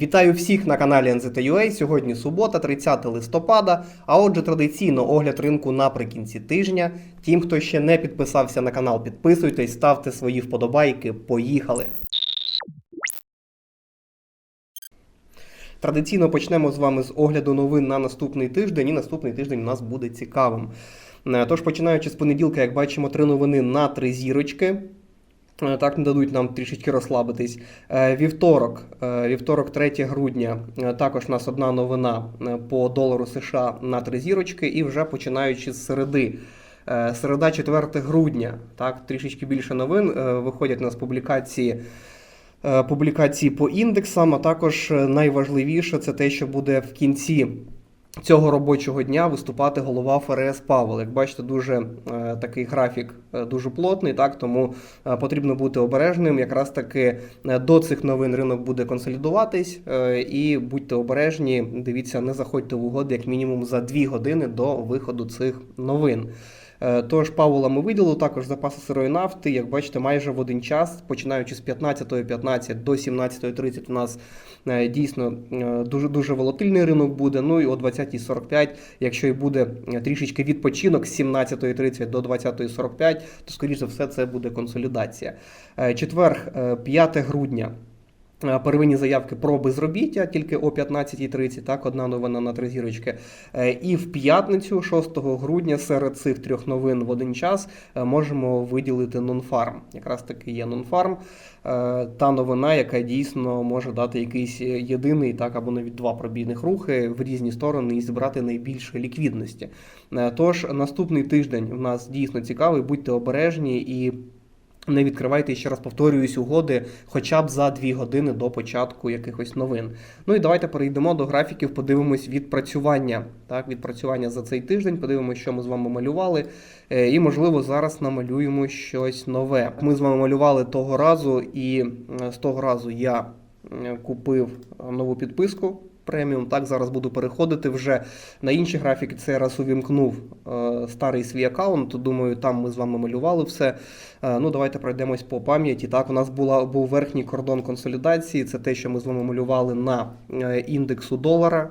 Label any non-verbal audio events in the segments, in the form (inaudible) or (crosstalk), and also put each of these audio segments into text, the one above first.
Вітаю всіх на каналі NZTUA. Сьогодні субота, 30 листопада. А отже, традиційно огляд ринку наприкінці тижня. Тим, хто ще не підписався на канал, підписуйтесь, ставте свої вподобайки. Поїхали! Традиційно почнемо з вами з огляду новин на наступний тиждень. І наступний тиждень у нас буде цікавим. Е, Тож, починаючи з понеділка, як бачимо, три новини на три зірочки. Е, Так не дадуть нам трішечки розслабитись. Е, Вівторок, е, вівторок, 3 грудня. Також у нас одна новина по долару США на три зірочки. І вже починаючи з середи. Середа, 4 грудня. Так, трішечки більше новин. Виходять у нас публікації. Публікації по індексам, а також найважливіше це те, що буде в кінці цього робочого дня виступати голова ФРС Павел. Як бачите, дуже е, такий графік е, дуже плотний, так тому е, потрібно бути обережним. Якраз таки е, до цих новин ринок буде консолідуватись, е, і будьте обережні. Дивіться, не заходьте в угоди як мінімум за 2 години до виходу цих новин. Е, Тож Павла ми виділили також запаси сирої нафти. Як бачите, майже в один час, починаючи з 15.15 до 17.30 у нас е, дійсно е, дуже дуже волатильний ринок буде. Ну і о 20.45, якщо і буде трішечки відпочинок з 17.30 до 20.45, то скоріш за все це буде консолідація. Четвер, е, 5 грудня. Е, Первинні заявки про безробіття тільки о 15.30, так, одна новина на три зірочки. Е, І в п'ятницю, 6 грудня, серед цих трьох новин в один час е, можемо виділити нонфарм. Якраз таки є нонфарм, та новина, яка дійсно може дати якийсь єдиний, так, або навіть два пробійних рухи в різні сторони і збирати найбільше ліквідності. Тож наступний тиждень в нас дійсно цікавий, будьте обережні і. Не відкривайте, ще раз повторююсь, угоди хоча б за 2 години до початку якихось новин. Ну і давайте перейдемо до графіків, подивимось відпрацювання. Так, відпрацювання за цей тиждень, подивимось, що ми з вами малювали. Е, І, можливо, зараз намалюємо щось нове. Ми з вами малювали того разу, і з того разу я купив нову підписку. Преміум, так зараз буду переходити вже на інші графіки. Це раз увімкнув е, старий свій аккаунт. Думаю, там ми з вами малювали все. Е, ну, давайте пройдемось по пам'яті. Так, у нас була був верхній кордон консолідації. Це те, що ми з вами малювали на е, індексу долара.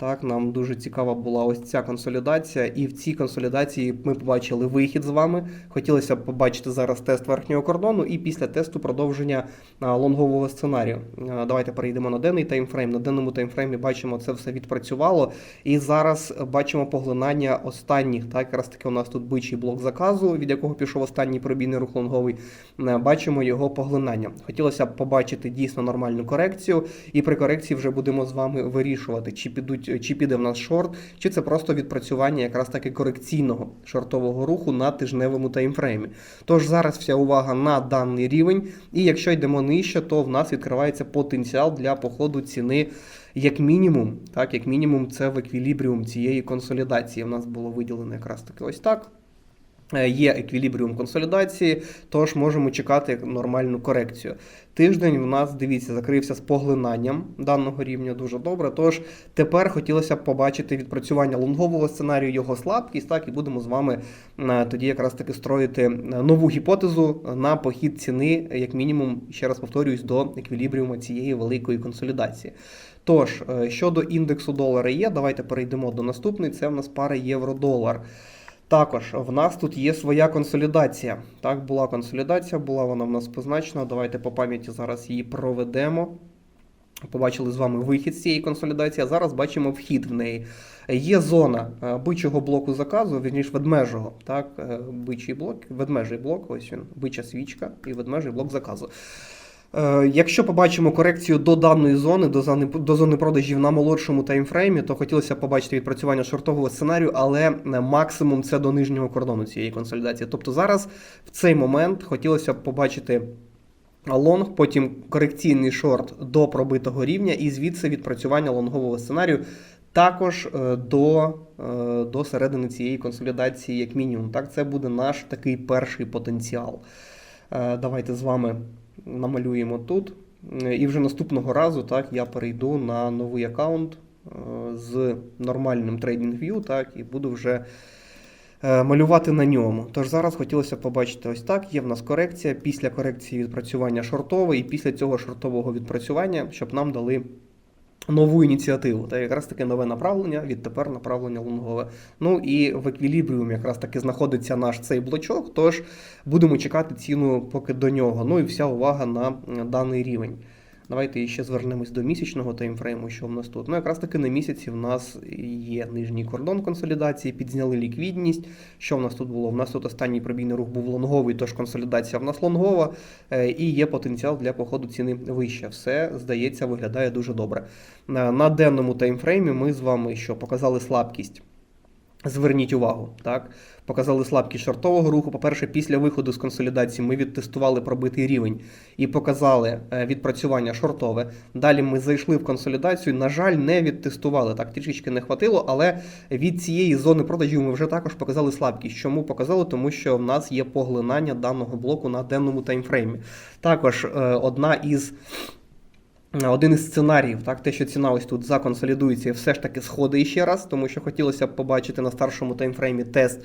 Так, нам дуже цікава була ось ця консолідація, і в цій консолідації ми побачили вихід з вами. Хотілося б побачити зараз тест верхнього кордону, і після тесту продовження лонгового сценарію. Давайте перейдемо на денний таймфрейм. На денному таймфреймі бачимо, це все відпрацювало. І зараз бачимо поглинання останніх. Так, якраз таки у нас тут бичий блок заказу, від якого пішов останній пробійний рух лонговий. Бачимо його поглинання. Хотілося б побачити дійсно нормальну корекцію, і при корекції вже будемо з вами вирішувати, чи підуть, чи піде в нас шорт, чи це просто відпрацювання якраз таки корекційного шортового руху на тижневому таймфреймі. Тож зараз вся увага на даний рівень, і якщо йдемо нижче, то в нас відкривається потенціал для походу ціни. Як мінімум, так, як мінімум, це в еквілібріум цієї консолідації. У нас було виділено якраз таки ось так. Е, Є еквілібріум консолідації, тож можемо чекати нормальну корекцію. Тиждень в нас, дивіться, закрився з поглинанням даного рівня дуже добре. Тож тепер хотілося б побачити відпрацювання лонгового сценарію, його слабкість, так і будемо з вами е, тоді якраз таки строїти е, нову гіпотезу на похід ціни, як мінімум, ще раз повторююсь, до еквілібріуму цієї великої консолідації. Тож, щодо індексу долара є, давайте перейдемо до наступної. Це в нас пара євро-долар. Також в нас тут є своя консолідація. Так, була консолідація, була вона в нас позначена. Давайте по пам'яті зараз її проведемо. Побачили з вами вихід з цієї консолідації, а зараз бачимо вхід в неї. Є зона е, бичого блоку заказу, вірніш ведмежого. Так, е, бичий блок, ведмежий блок, ось він, бича свічка і ведмежий блок заказу. Е, Якщо побачимо корекцію до даної зони, до зони, до зони продажів на молодшому таймфреймі, то хотілося б побачити відпрацювання шортового сценарію, але е, максимум це до нижнього кордону цієї консолідації. Тобто зараз в цей момент хотілося б побачити лонг, потім корекційний шорт до пробитого рівня, і звідси відпрацювання лонгового сценарію. Також е, до, до середини цієї консолідації, як мінімум. Так, це буде наш такий перший потенціал. Давайте з вами намалюємо тут. І вже наступного разу так, я перейду на новий аккаунт е, з нормальним TradingView, так, і буду вже е, малювати на ньому. Тож зараз хотілося побачити ось так. Є в нас корекція. Після корекції відпрацювання шортове, і після цього шортового відпрацювання, щоб нам дали нову ініціативу. Та якраз таке нове направлення, відтепер направлення лонгове. Ну і в еквілібріумі якраз таки знаходиться наш цей блочок. Тож будемо чекати ціну поки до нього. Ну і вся увага на е, даний рівень. Давайте ще звернемось до місячного таймфрейму, що в нас тут. Ну, якраз таки на місяці в нас є нижній кордон консолідації, підзняли ліквідність. Що в нас тут було? У нас тут останній пробійний рух був лонговий, тож консолідація в нас лонгова, е, і є потенціал для походу ціни вище. Все, здається, виглядає дуже добре. На на денному таймфреймі ми з вами що показали слабкість. Зверніть увагу, так показали слабкість шортового руху. По-перше, після виходу з консолідації ми відтестували пробитий рівень і показали е, відпрацювання шортове. Далі ми зайшли в консолідацію. На жаль, не відтестували. Так трішечки не хватило, але від цієї зони продажів ми вже також показали слабкість. Чому показали? Тому що в нас є поглинання даного блоку на денному таймфреймі. Також е, одна із. Один із сценаріїв, так, те, що ціна ось тут законсолідується і все ж таки сходить ще раз, тому що хотілося б побачити на старшому таймфреймі тест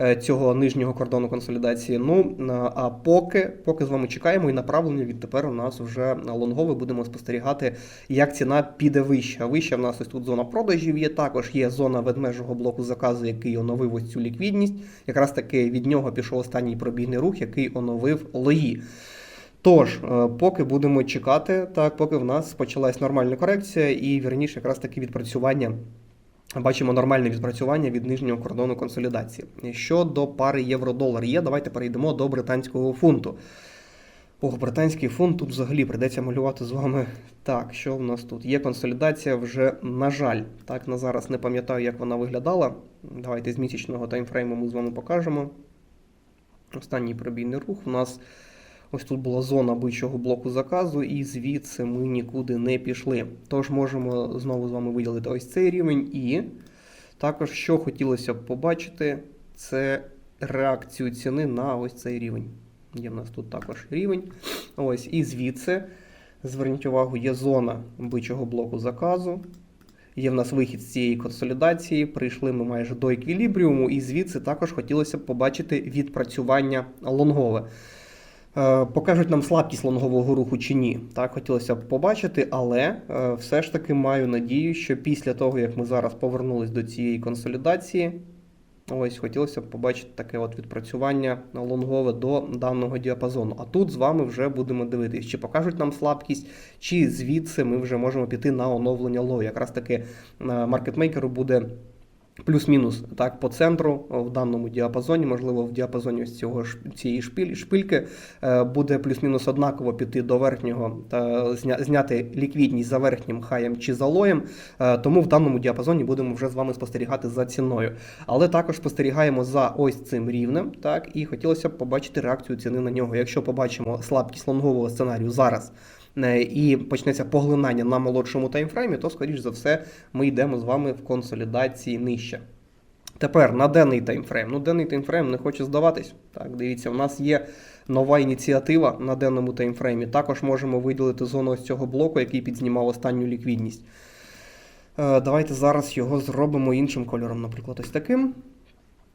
е, цього нижнього кордону консолідації. Ну, а поки поки з вами чекаємо і направлення відтепер у нас вже лонгове будемо спостерігати, як ціна піде вище. Вище в нас ось тут зона продажів є. Також є зона ведмежого блоку заказу, який оновив ось цю ліквідність. Якраз таки від нього пішов останній пробійний рух, який оновив лої. Тож, е, поки будемо чекати, так, поки в нас почалась нормальна корекція, і вірніше, якраз таки відпрацювання. Бачимо нормальне відпрацювання від нижнього кордону консолідації. Щодо пари євро-долар є, давайте перейдемо до британського фунту. Ох, британський фунт тут взагалі прийдеться малювати з вами. Так, що в нас тут? Є консолідація вже, на жаль. Так, на зараз не пам'ятаю, як вона виглядала. Давайте з місячного таймфрейму ми з вами покажемо. Останній пробійний рух у нас. Ось тут була зона бичого блоку заказу, і звідси ми нікуди не пішли. Тож можемо знову з вами виділити ось цей рівень. І також, що хотілося б побачити, це реакцію ціни на ось цей рівень. Є в нас тут також рівень. Ось, І звідси, зверніть увагу, є зона бичого блоку заказу. Є в нас вихід з цієї консолідації, прийшли ми майже до еквілібріуму, і звідси також хотілося б побачити відпрацювання лонгове. Е, покажуть нам слабкість лонгового руху чи ні. Так, хотілося б побачити, але е, все ж таки маю надію, що після того, як ми зараз повернулись до цієї консолідації, ось хотілося б побачити таке от відпрацювання лонгове до даного діапазону. А тут з вами вже будемо дивитися, чи покажуть нам слабкість, чи звідси ми вже можемо піти на оновлення лоу. Якраз таки е, маркетмейкеру буде. Плюс-мінус так по центру в даному діапазоні, можливо, в діапазоні ось цього цієї шпиль, шпильки е, буде плюс-мінус однаково піти до верхнього та зняти ліквідність за верхнім хаєм чи за лоєм. Е, тому в даному діапазоні будемо вже з вами спостерігати за ціною. Але також спостерігаємо за ось цим рівнем. Так, і хотілося б побачити реакцію ціни на нього. Якщо побачимо слабкість лонгового сценарію зараз. Е, і почнеться поглинання на молодшому таймфреймі, то, скоріш за все, ми йдемо з вами в консолідації нижче. Тепер на денний таймфрейм. Ну, денний таймфрейм не хоче здаватись. Так, дивіться, у нас є нова ініціатива на денному таймфреймі. Також можемо виділити зону ось цього блоку, який підзнімав останню ліквідність. Е, давайте зараз його зробимо іншим кольором, наприклад, ось таким.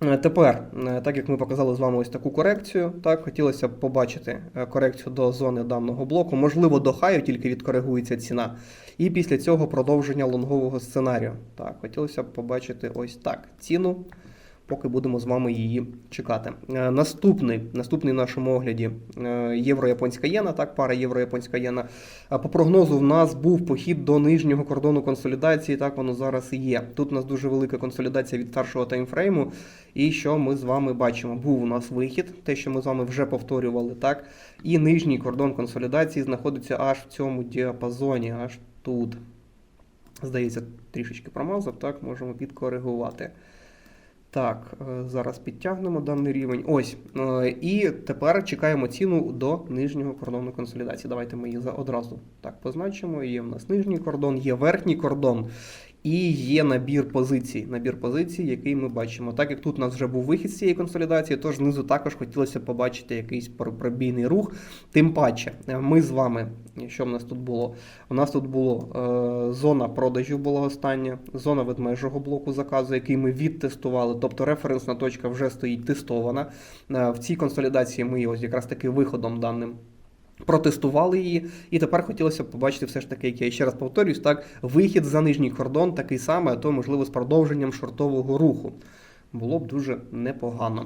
Е, тепер, е, так як ми показали з вами ось таку корекцію, так хотілося б побачити е, корекцію до зони даного блоку, можливо, до хаю тільки відкоригується ціна. І після цього продовження лонгового сценарію. Так, хотілося б побачити ось так ціну поки будемо з вами її чекати. Е, наступний наступний в нашому огляді е, євро-японська єна, так, пара євро-японська єна. По прогнозу в нас був похід до нижнього кордону консолідації, так воно зараз і є. Тут у нас дуже велика консолідація від старшого таймфрейму. І що ми з вами бачимо? Був у нас вихід, те, що ми з вами вже повторювали, так. І нижній кордон консолідації знаходиться аж в цьому діапазоні, аж тут. Здається, трішечки промазав, так, можемо підкоригувати. Так, е, зараз підтягнемо даний рівень. Ось. Е, і тепер чекаємо ціну до нижнього кордону консолідації. Давайте ми її одразу так позначимо. Є в нас нижній кордон, є верхній кордон. І є набір позицій, набір позицій, який ми бачимо. Так як тут у нас вже був вихід з цієї консолідації, тож знизу також хотілося побачити якийсь пробійний рух. Тим паче, е, ми з вами, що в нас тут було? У нас тут було е, зона продажів була остання, зона ведмежого блоку заказу, який ми відтестували, тобто референсна точка вже стоїть тестована. Е, в цій консолідації ми ось якраз таки виходом даним. Протестували її, і тепер хотілося б побачити все ж таки, як я ще раз повторюсь, так, вихід за нижній кордон такий самий, а то, можливо, з продовженням шортового руху. Було б дуже непогано.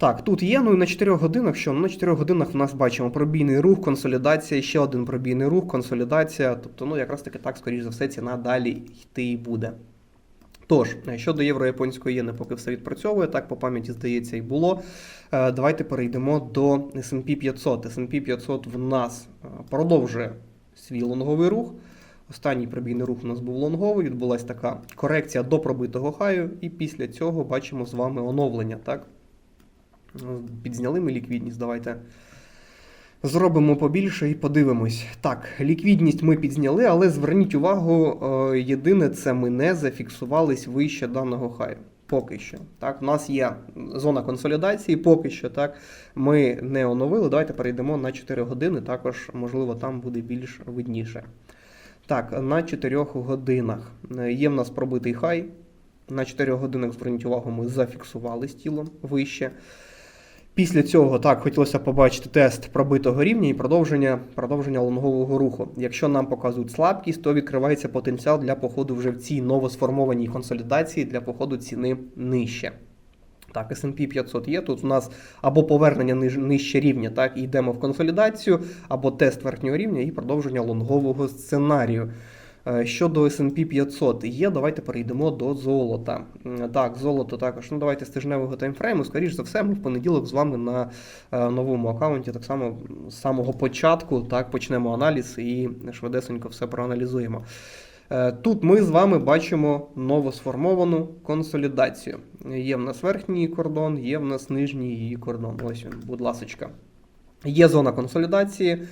Так, тут є, ну і на 4 годинах, що Ну, на 4 годинах в нас бачимо пробійний рух, консолідація, ще один пробійний рух, консолідація. Тобто, ну, якраз таки так, скоріш за все, ціна далі йти і буде. Тож, щодо євро-японської єни, поки все відпрацьовує, так по пам'яті здається і було. Е, Давайте перейдемо до S&P 500. S&P 500 в нас е, продовжує свій лонговий рух. Останній пробійний рух у нас був лонговий, відбулася така корекція до пробитого хаю, і після цього бачимо з вами оновлення. Так? Підзняли ми ліквідність. Давайте зробимо побільше і подивимось. Так, ліквідність ми підзняли, але зверніть увагу, е, єдине, це ми не зафіксувались вище даного хаю. Поки що. Так, у нас є зона консолідації, поки що так. Ми не оновили. Давайте перейдемо на 4 години. Також, можливо, там буде більш видніше. Так, на 4 годинах Е, є в нас пробитий хай. На 4 годинах, зверніть увагу, ми зафіксували з тілом вище. Після цього так хотілося побачити тест пробитого рівня і продовження, продовження лонгового руху. Якщо нам показують слабкість, то відкривається потенціал для походу вже в цій новосформованій консолідації для походу ціни нижче. Так, S&P 500 є. Тут у нас або повернення ниж, нижче рівня, так, і йдемо в консолідацію, або тест верхнього рівня і продовження лонгового сценарію. Е, Щодо S&P 500 є, давайте перейдемо до золота. Так, золото також. Ну, давайте з тижневого таймфрейму. Скоріше за все, ми в понеділок з вами на е, новому аккаунті, так само з самого початку, так, почнемо аналіз і швидесенько все проаналізуємо. Е, Тут ми з вами бачимо новосформовану консолідацію. Є в нас верхній кордон, є в нас нижній її кордон. Ось він, будь ласочка. Є зона консолідації.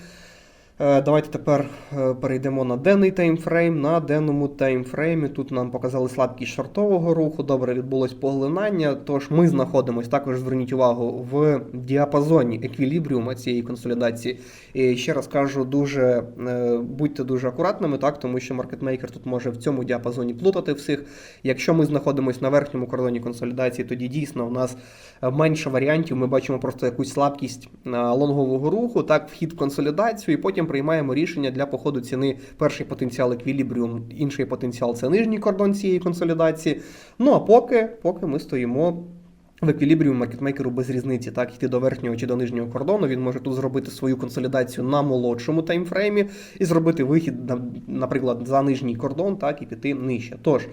Е, Давайте тепер е, перейдемо на денний таймфрейм. На денному таймфреймі тут нам показали слабкість шортового руху. Добре, відбулось поглинання. Тож ми знаходимося, також зверніть увагу, в діапазоні еквілібріума цієї консолідації. І ще раз кажу, дуже е, будьте дуже акуратними, так, тому що маркетмейкер тут може в цьому діапазоні плутати всіх. Якщо ми знаходимося на верхньому кордоні консолідації, тоді дійсно у нас менше варіантів. Ми бачимо просто якусь слабкість лонгового руху, так, вхід в консолідацію, і потім приймаємо рішення для походу ціни. Перший потенціал еквілібріум, інший потенціал це нижній кордон цієї консолідації. Ну а поки, поки ми стоїмо. В еквілібріумі маркетмейкеру без різниці, так, йти до верхнього чи до нижнього кордону. Він може тут зробити свою консолідацію на молодшому таймфреймі і зробити вихід, наприклад, за нижній кордон, так, і піти нижче. Тож,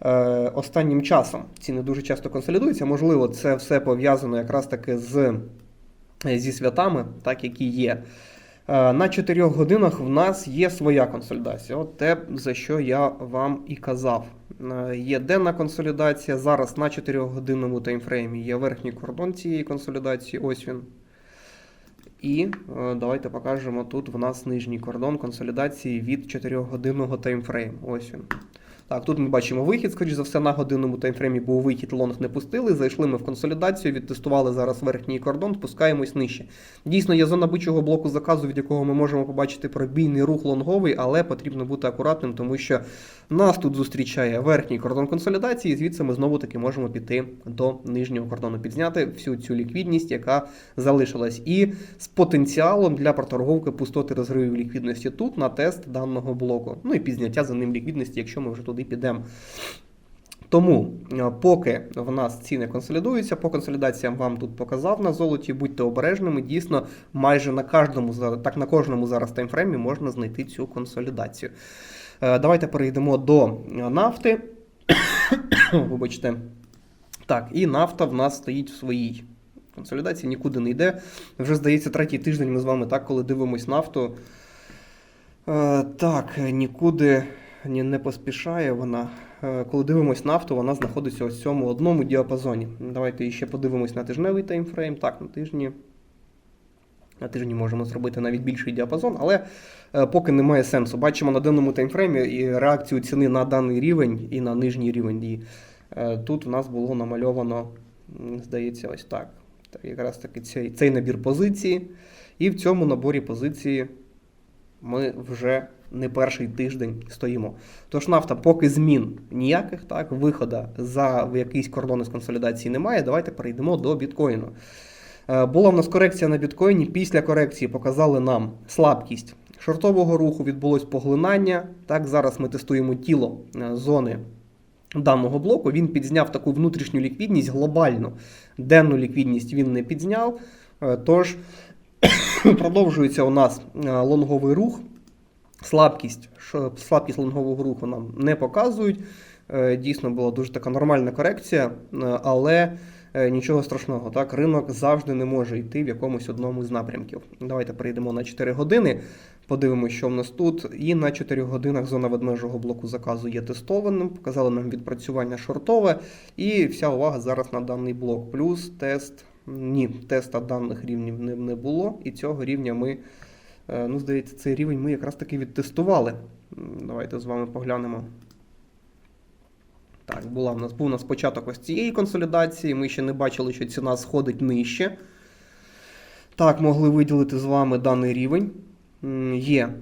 е, останнім часом ціни дуже часто консолідуються. Можливо, це все пов'язано якраз таки з, зі святами, так, які є. Е, На 4 годинах в нас є своя консолідація. От те, за що я вам і казав. Е, Є денна консолідація. Зараз на 4 годинному таймфреймі є верхній кордон цієї консолідації. Ось він. І е, давайте покажемо тут в нас нижній кордон консолідації від 4 годинного таймфрейму. Ось він. Так, тут ми бачимо вихід, скоріш за все, на годинному таймфреймі був вихід, лонг не пустили. Зайшли ми в консолідацію, відтестували зараз верхній кордон, спускаємось нижче. Дійсно, є зона бичого блоку заказу, від якого ми можемо побачити пробійний рух лонговий, але потрібно бути акуратним, тому що нас тут зустрічає верхній кордон консолідації, і звідси ми знову таки можемо піти до нижнього кордону, підзняти всю цю ліквідність, яка залишилась, і з потенціалом для проторговки пустоти розривів ліквідності тут на тест даного блоку. Ну і підзняття за ним ліквідності, якщо ми вже туди підемо. Тому, е, поки в нас ціни консолідуються, по консолідаціям вам тут показав на золоті, будьте обережними. Дійсно, майже на кожному так на кожному зараз таймфреймі можна знайти цю консолідацію. Е, Давайте перейдемо до е, нафти. (coughs) Вибачте. Так, і нафта в нас стоїть в своїй консолідації, нікуди не йде. Вже здається, третій тиждень ми з вами так, коли дивимось нафту. Так, нікуди ні, не поспішає вона. Е, Коли дивимось нафту, вона знаходиться в цьому одному діапазоні. Давайте ще подивимось на тижневий таймфрейм. Так, на тижні. На тижні можемо зробити навіть більший діапазон, але е, поки немає сенсу. Бачимо на денному таймфреймі і реакцію ціни на даний рівень і на нижній рівень. І е, тут у нас було намальовано, здається, ось так. так якраз таки цей, цей набір позиції. І в цьому наборі позиції ми вже не перший тиждень стоїмо. Тож нафта, поки змін ніяких, так, виходу за якийсь кордон з консолідації немає, давайте перейдемо до біткоїну. Е, Була в нас корекція на біткоїні. Після корекції показали нам слабкість шортового руху, відбулось поглинання. Так, зараз ми тестуємо тіло е, зони даного блоку. Він підзняв таку внутрішню ліквідність глобальну. Денну ліквідність він не підзняв. Е, Тож (coughs) продовжується у нас лонговий рух. Слабкість, слабкість лонгового руху нам не показують. Е, Дійсно була дуже така нормальна корекція, е, але е, нічого страшного. Так, ринок завжди не може йти в якомусь одному з напрямків. Давайте перейдемо на 4 години. Подивимося, що в нас тут. І на 4 годинах зона ведмежого блоку заказу є тестованим. Показали нам відпрацювання шортове. І вся увага зараз на даний блок. Плюс тест. Ні, теста даних рівнів не було. І цього рівня ми. Е, Ну, здається, цей рівень ми якраз таки відтестували. Давайте з вами поглянемо. Так, була в нас, був у нас початок ось цієї консолідації. Ми ще не бачили, що ціна сходить нижче. Так, могли виділити з вами даний рівень. Є.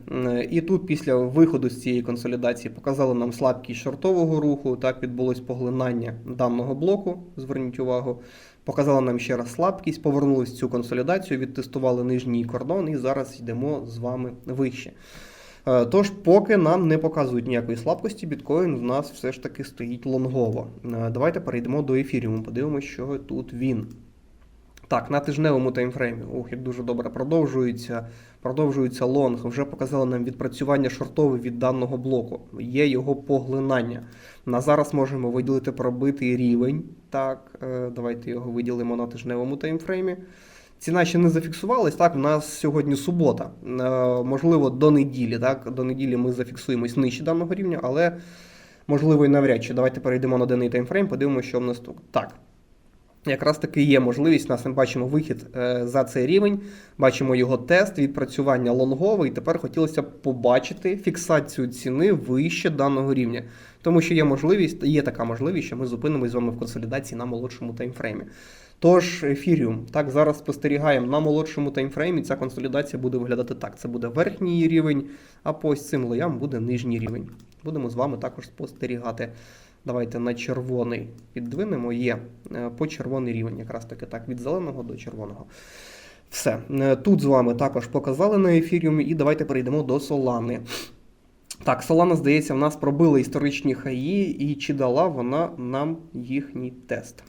І тут після виходу з цієї консолідації показали нам слабкість шортового руху. Так, відбулось поглинання даного блоку. Зверніть увагу. Показали нам ще раз слабкість, повернулись в цю консолідацію, відтестували нижній кордон і зараз йдемо з вами вище. Е, Тож, поки нам не показують ніякої слабкості, біткоін в нас все ж таки стоїть лонгово. Е, Давайте перейдемо до ефіріуму, подивимося, що тут він. Так, на тижневому таймфреймі. Ох, дуже добре продовжується. Продовжується лонг. Вже показали нам відпрацювання шортове від даного блоку. Є його поглинання. На зараз можемо виділити пробитий рівень. Так, е, давайте його виділимо на тижневому таймфреймі. Ціна ще не зафіксувалась. Так, у нас сьогодні субота. Е, можливо, до неділі. Так, до неділі ми зафіксуємось нижче даного рівня, але можливо і навряд чи. Давайте перейдемо на денний таймфрейм, подивимося, що в нас тут. Так. Якраз таки є можливість, нас ми бачимо вихід е, за цей рівень, бачимо його тест, відпрацювання лонгове, і тепер хотілося б побачити фіксацію ціни вище даного рівня. Тому що є можливість, є така можливість, що ми зупинимось з вами в консолідації на молодшому таймфреймі. Тож, ефіріум, так, зараз спостерігаємо на молодшому таймфреймі. Ця консолідація буде виглядати так: це буде верхній рівень, а по ось цим лоям буде нижній рівень. Будемо з вами також спостерігати. Давайте на червоний піддвинемо. Є е, по червоний рівень, якраз таки так, від зеленого до червоного. Все. Е, Тут з вами також показали на ефіріумі, і давайте перейдемо до Солани. Так, Solana, здається, в нас пробила історичні хаї, і чи дала вона нам їхній тест.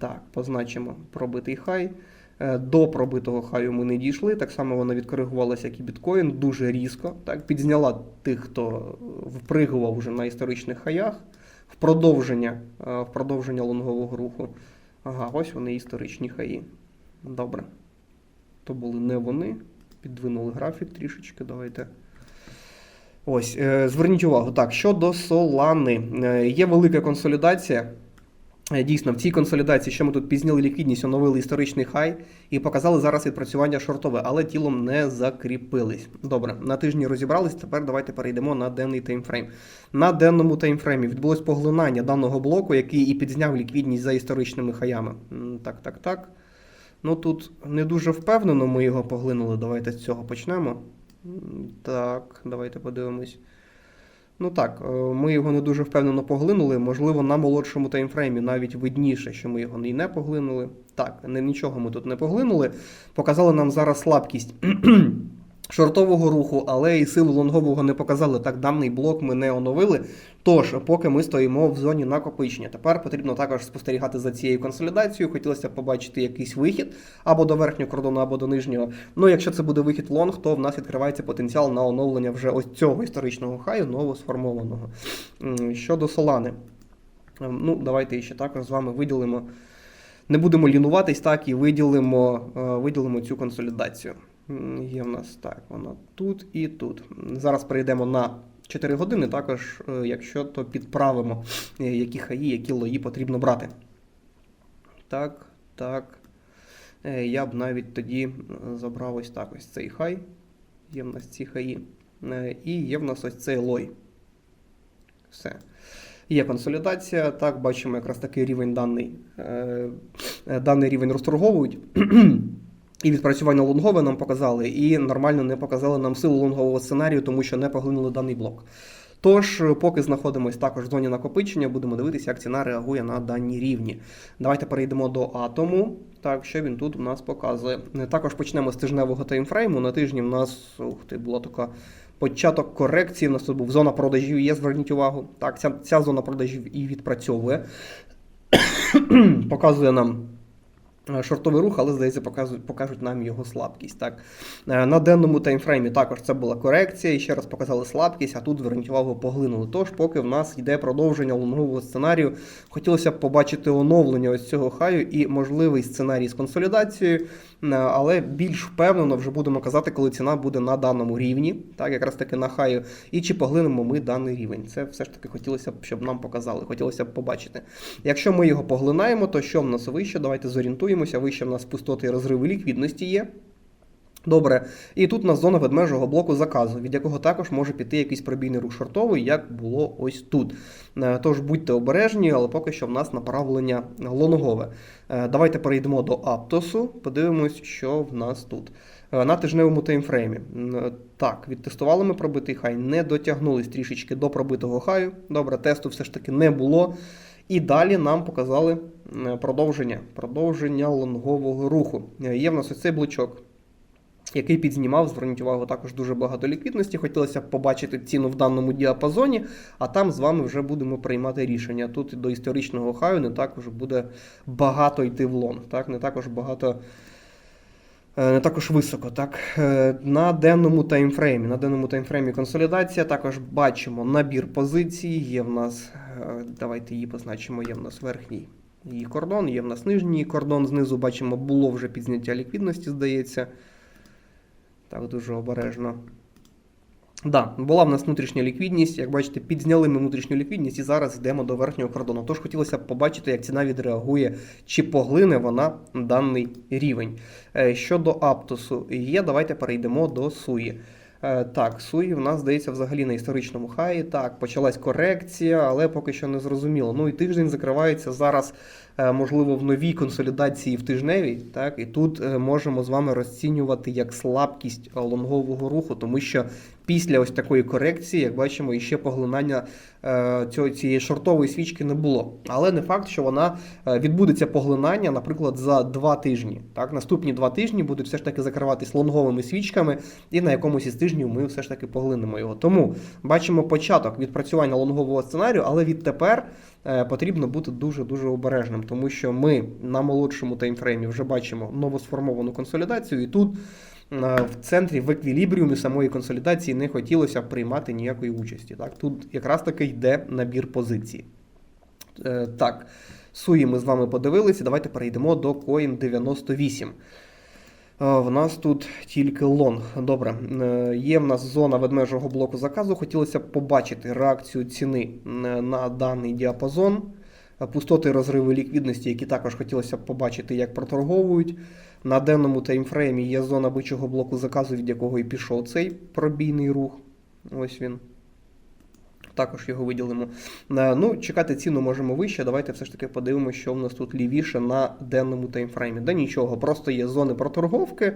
Так, позначимо пробитий хай. Е, До пробитого хаю ми не дійшли. Так само вона відкоригувалася, як і біткоін, дуже різко. Так, підзняла тих, хто впригував вже на історичних хаях. Продовження, е, в продовження лонгового руху. Ага, ось вони історичні хаї. Добре. То були не вони. Підвинули графік трішечки. Давайте. Ось, е, зверніть увагу. Так, щодо Солани, Е, є велика консолідація. Е, Дійсно, в цій консолідації, що ми тут пізніли ліквідність, оновили історичний хай і показали зараз відпрацювання шортове, але тілом не закріпились. Добре, на тижні розібрались. Тепер давайте перейдемо на денний таймфрейм. На денному таймфреймі відбулось поглинання даного блоку, який і підзняв ліквідність за історичними хаями. Так, так, так. Ну тут не дуже впевнено ми його поглинули. Давайте з цього почнемо. Так, давайте подивимось. Ну так, е, ми його не дуже впевнено поглинули. Можливо, на молодшому таймфреймі навіть видніше, що ми його і не поглинули. Так, не, нічого ми тут не поглинули. Показали нам зараз слабкість (clears throat) шортового руху, але і силу лонгового не показали. Так, даний блок ми не оновили. Тож, поки ми стоїмо в зоні накопичення. Тепер потрібно також спостерігати за цією консолідацією. Хотілося б побачити якийсь вихід або до верхнього кордону, або до нижнього. Ну, якщо це буде вихід лонг, то в нас відкривається потенціал на оновлення вже ось цього історичного хаю, новосформованого. Щодо Солани. Ем, Ну, давайте ще також з вами виділимо. Не будемо лінуватись, так, і виділимо, е, виділимо цю консолідацію. Є в нас так, вона тут і тут. Зараз перейдемо на 4 години, також, е, якщо то підправимо, е, які хаї, які лої потрібно брати. Так, так. Е, Я б навіть тоді забрав ось так ось цей хай. Є в нас ці хаї. І є в нас ось цей лой. Все. Є консолідація. Так, бачимо якраз такий рівень даний. Даний рівень розторговують. (clears throat) І відпрацювання лонгове нам показали, і нормально не показали нам силу лонгового сценарію, тому що не поглинули даний блок. Тож, поки знаходимось також в зоні накопичення, будемо дивитися, як ціна реагує на дані рівні. Давайте перейдемо до атому. Так, що він тут у нас показує. Також почнемо з тижневого таймфрейму. На тижні в нас ух ти, була така початок корекції. У нас тут був зона продажів. Є, зверніть увагу. Так, ця, ця зона продажів і відпрацьовує. (coughs) Показує нам шортовий рух, але здається, показують, покажуть нам його слабкість. Так. Е, На денному таймфреймі також це була корекція, і ще раз показали слабкість, а тут зверніть увагу поглинули. Тож, поки в нас йде продовження лонгового сценарію, хотілося б побачити оновлення ось цього хаю і можливий сценарій з консолідацією, е, але більш впевнено вже будемо казати, коли ціна буде на даному рівні, так, якраз таки на хаю, і чи поглинемо ми даний рівень. Це все ж таки хотілося б, щоб нам показали, хотілося б побачити. Якщо ми його поглинаємо, то що в нас вище? Давайте зорієнтуємося. Вище в нас пустоти і розриви ліквідності є. Добре, і тут у нас зона ведмежого блоку заказу, від якого також може піти якийсь пробійний рух шортовий, як було ось тут. Е, Тож будьте обережні, але поки що в нас направлення лонгове. Е, Давайте перейдемо до Аптосу, подивимось, що в нас тут. Е, На тижневому таймфреймі. Так, відтестували ми пробитий хай, не дотягнулись трішечки до пробитого хаю. Добре, тесту все ж таки не було. І далі нам показали е, продовження, продовження лонгового руху. Е, Є в нас ось цей блочок який підзнімав, зверніть увагу, також дуже багато ліквідності. Хотілося б побачити ціну в даному діапазоні, а там з вами вже будемо приймати рішення. Тут до історичного хаю не також буде багато йти в лонг, так? не також багато. Е, Не також високо, так. Е, На денному таймфреймі. На денному таймфреймі консолідація. Також бачимо набір позицій. Є в нас, е, давайте її позначимо, є в нас верхній її кордон, є в нас нижній кордон. Знизу бачимо, було вже підзняття ліквідності, здається. Так, дуже обережно. Да, була в нас внутрішня ліквідність. Як бачите, підзняли ми внутрішню ліквідність і зараз йдемо до верхнього кордону. Тож хотілося б побачити, як ціна відреагує, чи поглине вона даний рівень. Е, Щодо Аптосу є, давайте перейдемо до Суї. Е, Так, Суї в нас здається взагалі на історичному хаї. Так, почалась корекція, але поки що не зрозуміло. Ну і тиждень закривається зараз, можливо, в новій консолідації в тижневій. Так, і тут е, можемо з вами розцінювати як слабкість е, лонгового руху, тому що після ось такої корекції, як бачимо, іще поглинання е, цього, цієї шортової свічки не було. Але не факт, що вона е, відбудеться поглинання, наприклад, за два тижні. Так, наступні два тижні будуть все ж таки закриватись лонговими свічками, і на якомусь із тижнів ми все ж таки поглинемо його. Тому бачимо початок відпрацювання лонгового сценарію, але відтепер е, потрібно бути дуже дуже обережним, тому що ми на молодшому таймфреймі вже бачимо новосформовану консолідацію, і тут. е, В центрі в еквілібріумі самої консолідації не хотілося приймати ніякої участі. Так? Тут якраз таки йде набір позицій. Е, Так, суї ми з вами подивилися. Давайте перейдемо до Coin 98. Е, В нас тут тільки лонг. Добре, Е, є в нас зона ведмежого блоку заказу. Хотілося б побачити реакцію ціни е, на даний діапазон. Пустоти розриви ліквідності, які також хотілося б побачити, як проторговують. На денному таймфреймі є зона бичого блоку заказу, від якого і пішов цей пробійний рух. Ось він. Також його виділимо. Ну, чекати ціну можемо вище. Давайте все ж таки подивимося, що в нас тут лівіше на денному таймфреймі. Да нічого, просто є зони проторговки.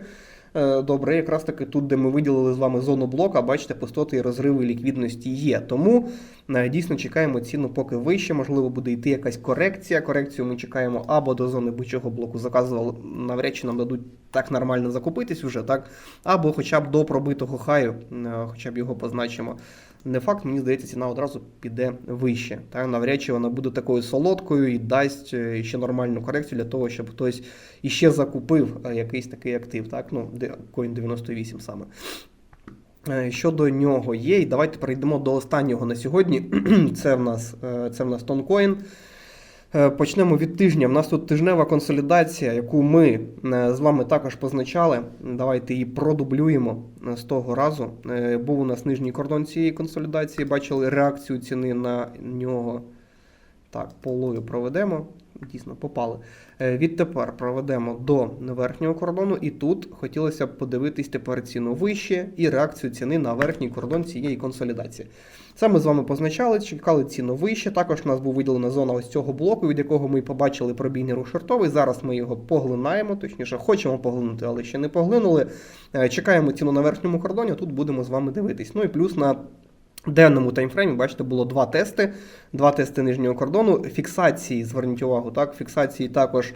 Е, Добре, якраз таки тут, де ми виділили з вами зону блока, бачите, пустоти і розриви ліквідності є. Тому е, дійсно чекаємо ціну поки вище. Можливо, буде йти якась корекція. Корекцію ми чекаємо або до зони бичого блоку заказували, навряд чи нам дадуть так нормально закупитись вже, так? Або хоча б до пробитого хаю, е, хоча б його позначимо. Не факт, мені здається, ціна одразу піде вище. Та Навряд чи вона буде такою солодкою і дасть е, ще нормальну корекцію для того, щоб хтось іще закупив е, якийсь такий актив. Так? Ну, Coin 98 саме. Е, Щодо нього є, і давайте перейдемо до останнього на сьогодні. (clears throat) Це в нас, це в нас Тонкоін. Е, Почнемо від тижня. У нас тут тижнева консолідація, яку ми е, з вами також позначали. Давайте її продублюємо е, з того разу. Був у нас нижній кордон цієї консолідації, бачили реакцію ціни на нього. Так, полою проведемо. Дійсно, попали. Е, Відтепер проведемо до верхнього кордону, і тут хотілося б подивитись тепер ціну вище і реакцію ціни на верхній кордон цієї консолідації. Це ми з вами позначали, чекали ціну вище. Також у нас був виділена зона ось цього блоку, від якого ми побачили пробійний рух шортовий. Зараз ми його поглинаємо, точніше, хочемо поглинути, але ще не поглинули. Е, Чекаємо ціну на верхньому кордоні, тут будемо з вами дивитись. Ну і плюс на денному таймфреймі, бачите, було два тести. Два тести нижнього кордону. Фіксації, зверніть увагу, так, фіксації також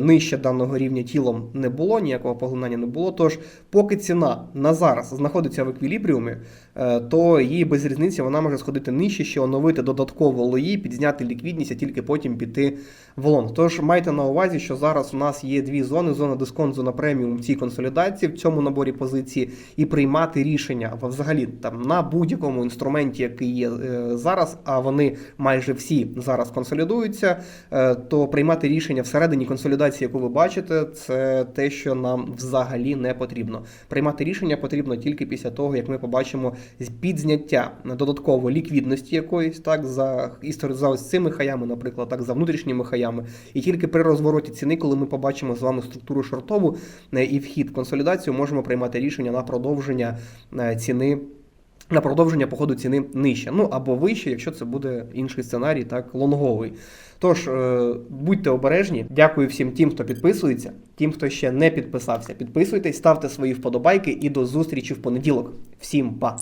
нижче даного рівня тілом не було, ніякого поглинання не було. Тож, поки ціна на зараз знаходиться в еквілібріумі, е, то її без різниці вона може сходити нижче, ще оновити додатково лої, підзняти ліквідність, а тільки потім піти в лонг. Тож майте на увазі, що зараз у нас є дві зони: зона дисконт, зона преміум цій консолідації в цьому наборі позиції, і приймати рішення взагалі там на будь-якому інструменті, який є е, зараз, а вони майже всі зараз консолідуються, е, то приймати рішення всередині консолідації, яку ви бачите, це те, що нам взагалі не потрібно. Приймати рішення потрібно тільки після того, як ми побачимо підзняття додатково ліквідності якоїсь, так за за ось цими хаями, наприклад, так за внутрішніми хаями, і тільки при розвороті ціни, коли ми побачимо з вами структуру шортову е, і вхід в консолідацію, можемо приймати рішення на продовження е, ціни. На продовження походу ціни нижче, ну або вище, якщо це буде інший сценарій, так лонговий. Тож е, будьте обережні. Дякую всім тим, хто підписується, тим, хто ще не підписався. Підписуйтесь, ставте свої вподобайки і до зустрічі в понеділок. Всім па!